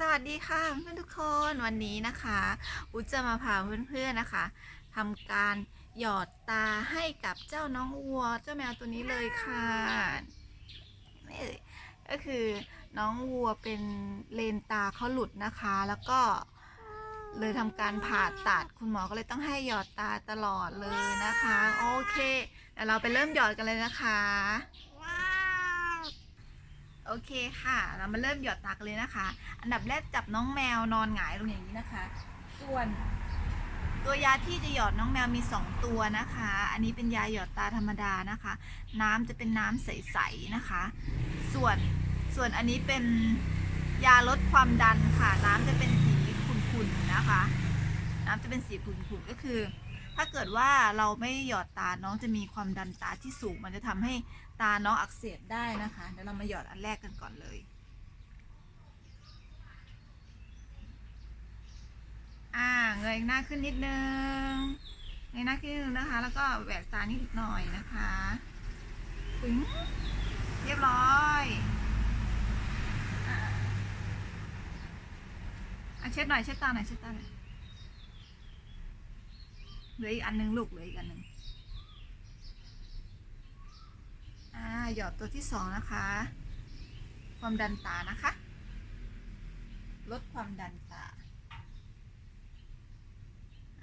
สวัสดีค่ะเพื่อนทุกคนวันนี้นะคะอุจจะมาพาเพื่อนๆนะคะทำการหยอดตาให้กับเจ้าน้องวัว เจ้าแมวตัวนี้เลยค่ะนี่ก็คือน้องวัวเป็นเลนตาเขาหลุดนะคะ แล้วก็เลยทำการผ่าตัดคุณหมอก็เลยต้องให้หยอดตาตลอดเลยนะคะ โอเคเดี๋ยวเราไปเริ่มหยอดกันเลยนะคะ โอเคค่ะ เรามาเริ่มหยอดตากันเลยนะคะ อันดับแรกจับน้องแมวนอนหงายลงอย่างนี้นะคะ ส่วน ตัวยาที่จะหยอดน้องแมวมี 2 ตัวนะคะ อันนี้เป็นยาหยอดตาธรรมดานะคะ น้ำจะเป็นน้ำใสๆนะคะ ส่วนส่วนอันนี้เป็นยาลดความดันค่ะ น้ำจะเป็นสีขุ่นๆนะคะ น้ำจะเป็นสีขุ่นๆก็คือ ถ้าเกิดว่าเราไม่หยอดตาน้องจะมีความดันตาที่สูง มันจะทำให้ตาน้องอักเสบได้นะคะเดี๋ยวเรามาหยอดอันแรกกันก่อนเลยอ่าเงยหน้าขึ้นนิดนึงเงยหน้าขึ้นนิดนึงนะคะ แล้วก็แหวกตานิดหน่อยนะคะถึงเรียบร้อยอ่าอะเช็ดหน่อยเช็ดตาหน่อยเช็ดตาหน่อย เหลืออีกอันหนึงลูกเหลืออีกอันหนึงอ่าหยอดตัวที่สองนะคะ ความดันตานะคะ ลดความดันตา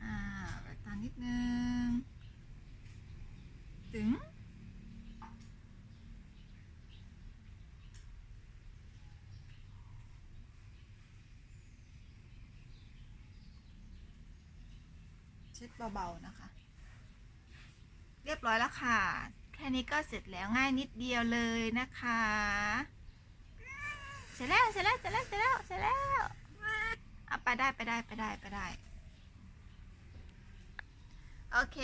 อ่าแหวกตานิดนึง ถึง เช็ดเบาๆนะคะ เรียบร้อยแล้วค่ะ แค่นี้ก็เสร็จแล้วง่ายนิดเดียวเลยนะคะ เสร็จแล้วเสร็จแล้วเสร็จแล้วเสร็จแล้วเสร็จแล้วเอาไปได้ไปได้ไปได้ไปได้โอเค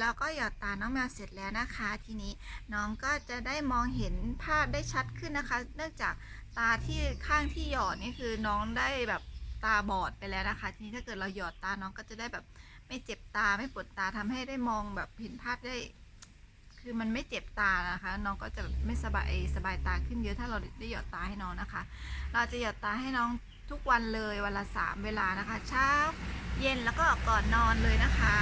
แล้วก็หยอดตาน้องแมวเสร็จแล้วนะคะ ทีนี้น้องก็จะได้มองเห็นภาพได้ชัดขึ้นนะคะ เนื่องจากตาที่ข้างที่หยอดนี่คือน้องได้แบบตาบอดไปแล้วนะคะ ทีนี้ถ้าเกิดเราหยอดตาน้องก็จะได้แบบ ไม่เจ็บตาไม่ปวดตาทำให้ได้มองแบบเห็นภาพได้ คือมันไม่เจ็บตานะคะ น้องก็จะไม่สบายสบายตาขึ้นเยอะถ้าเราได้หยอดตาให้น้องนะคะ เราจะหยอดตาให้น้องทุกวันเลยวันละสามเวลานะคะเช้าเย็นแล้วก็ก่อนนอนเลยนะคะ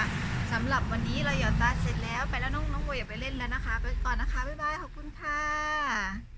สำหรับวันนี้เราหยอดตาเสร็จแล้วไปแล้วน้องน้องโบอย่าไปเล่นแล้วนะคะ ไปก่อนนะคะบ๊ายบายขอบคุณค่ะ